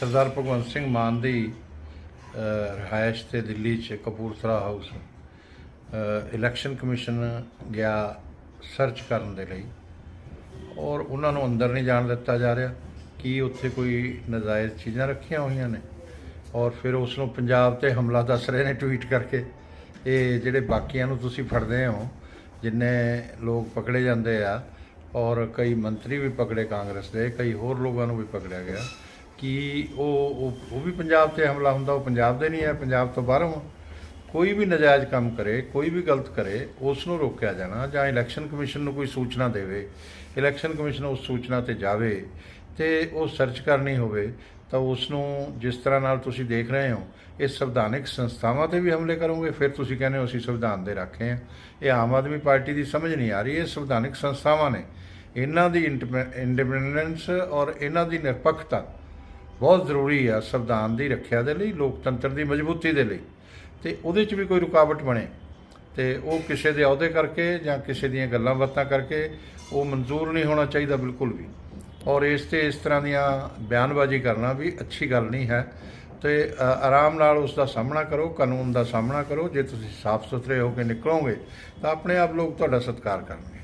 ਸਰਦਾਰ ਭਗਵੰਤ ਸਿੰਘ ਮਾਨ ਦੀ ਅ, ਰਿਹਾਇਸ਼ ਤੇ ਦਿੱਲੀ 'ਚ ਕਪੂਰਥਲਾ ਹਾਊਸ ਇਲੈਕਸ਼ਨ ਕਮਿਸ਼ਨ ਗਿਆ ਸਰਚ ਕਰਨ ਦੇ ਲਈ ਔਰ ਉਹਨਾਂ ਨੂੰ ਅੰਦਰ ਨਹੀਂ ਜਾਣ ਦਿੱਤਾ ਜਾ ਰਿਹਾ। ਕੀ ਉੱਥੇ ਕੋਈ ਨਜਾਇਜ਼ ਚੀਜ਼ਾਂ ਰੱਖੀਆਂ ਹੋਈਆਂ ਨੇ? ਔਰ ਫਿਰ ਉਸ ਨੂੰ ਪੰਜਾਬ ਤੇ ਹਮਲਾ ਦੱਸ ਰਹੇ ਨੇ ਟਵੀਟ ਕਰਕੇ। ਇਹ ਜਿਹੜੇ ਬਾਕੀਆਂ ਨੂੰ ਤੁਸੀਂ ਫੜਦੇ ਹੋ ਜਿੰਨੇ ਲੋਕ ਪਕੜੇ ਜਾਂਦੇ ਆ ਔਰ ਕਈ ਮੰਤਰੀ ਵੀ ਪਕੜੇ ਕਾਂਗਰਸ ਦੇ ਕਈ ਹੋਰ ਲੋਕਾਂ ਨੂੰ ਵੀ ਪਕੜਿਆ ਗਿਆ। ਕਿ ਉਹ, ਉਹ- ਵੀ ਪੰਜਾਬ ਤੇ ਹਮਲਾ ਹੁੰਦਾ, ਉਹ ਪੰਜਾਬ ਦੇ ਨਹੀਂ ਹੈ, ਪੰਜਾਬ ਤੋਂ ਬਾਹਰੋਂ ਕੋਈ ਵੀ ਨਜਾਇਜ਼ ਕੰਮ ਕਰੇ, ਕੋਈ ਵੀ ਗਲਤ ਕਰੇ ਉਸ ਨੂੰ ਰੋਕਿਆ ਜਾਣਾ ਜਾਂ ਇਲੈਕਸ਼ਨ ਕਮਿਸ਼ਨ ਨੂੰ ਕੋਈ ਸੂਚਨਾ ਦੇਵੇ, ਇਲੈਕਸ਼ਨ ਕਮਿਸ਼ਨ ਉਸ ਸੂਚਨਾ ਤੇ ਜਾਵੇ ਤੇ ਉਹ ਸਰਚ ਕਰਨੀ ਹੋਵੇ, ਤਾਂ ਉਸ ਨੂੰ ਜਿਸ ਤਰ੍ਹਾਂ ਨਾਲ ਤੁਸੀਂ ਦੇਖ ਰਹੇ ਹੋ, ਇਹ ਸੰਵਿਧਾਨਿਕ ਸੰਸਥਾਵਾਂ ਤੇ ਵੀ ਹਮਲੇ ਕਰੋਗੇ, ਫਿਰ ਤੁਸੀਂ ਕਹਿੰਦੇ ਹੋ ਅਸੀਂ ਸੰਵਿਧਾਨ ਦੇ ਰੱਖੇ ਆ ਇਹ ਆਮ ਆਦਮੀ ਪਾਰਟੀ ਦੀ ਸਮਝ ਨਹੀਂ ਆ ਰਹੀ, ਇਹ ਸੰਵਿਧਾਨਿਕ ਸੰਸਥਾਵਾਂ ਨੇ। ਇਹਨਾਂ ਦੀ ਇੰਡੀਪੈਂਡੈਂਸ ਔਰ ਇਹਨਾਂ ਦੀ ਨਿਰਪੱਖਤਾ ਬਹੁਤ ਜ਼ਰੂਰੀ ਆ ਸੰਵਿਧਾਨ ਦੀ ਰੱਖਿਆ ਦੇ ਲਈ, ਲੋਕਤੰਤਰ ਦੀ ਮਜ਼ਬੂਤੀ ਦੇ ਲਈ। ਤੇ ਉਹਦੇ 'ਚ ਵੀ ਕੋਈ ਰੁਕਾਵਟ ਬਣੇ। ਤੇ ਉਹ ਕਿਸੇ ਦੇ ਅਹੁਦੇ ਕਰਕੇ ਜਾਂ ਕਿਸੇ ਦੀਆਂ ਗੱਲਾਂ ਬਾਤਾਂ ਕਰਕੇ ਉਹ ਮਨਜ਼ੂਰ ਨਹੀਂ ਹੋਣਾ ਚਾਹੀਦਾ ਬਿਲਕੁਲ ਵੀ। ਔਰ ਇਸ ਤੇ ਇਸ ਤਰ੍ਹਾਂ ਦੀਆਂ ਬਿਆਨਬਾਜ਼ੀ ਕਰਨਾ ਵੀ ਅੱਛੀ ਗੱਲ ਨਹੀਂ ਹੈ। ਤੇ ਆਰਾਮ ਨਾਲ ਉਸ ਦਾ ਸਾਹਮਣਾ ਕਰੋ, ਕਾਨੂੰਨ ਦਾ ਸਾਹਮਣਾ ਕਰੋ। ਜੇ ਤੁਸੀਂ ਸਾਫ਼ ਸੁਥਰੇ ਹੋ ਕੇ ਨਿਕਲੋਗੇ, ਤਾਂ ਆਪਣੇ ਆਪ ਲੋਕ ਤੁਹਾਡਾ ਸਤਿਕਾਰ ਕਰਨਗੇ।